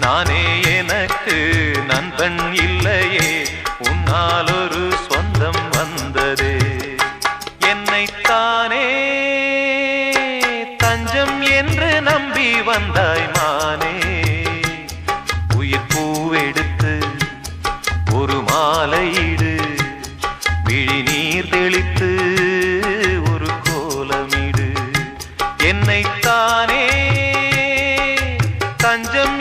நானே எனக்கு நண்பன் இல்லையே. உன்னால் ஒரு சொந்தம் வந்ததே. என்னைத்தானே தஞ்சம் என்று நம்பி வந்தாய் மானே. உயிர் பூவெடுத்து ஒரு மாலையிடு விழி நீர் தெளித்து ஒரு கோலமிடு. என்னைத்தானே தஞ்சம்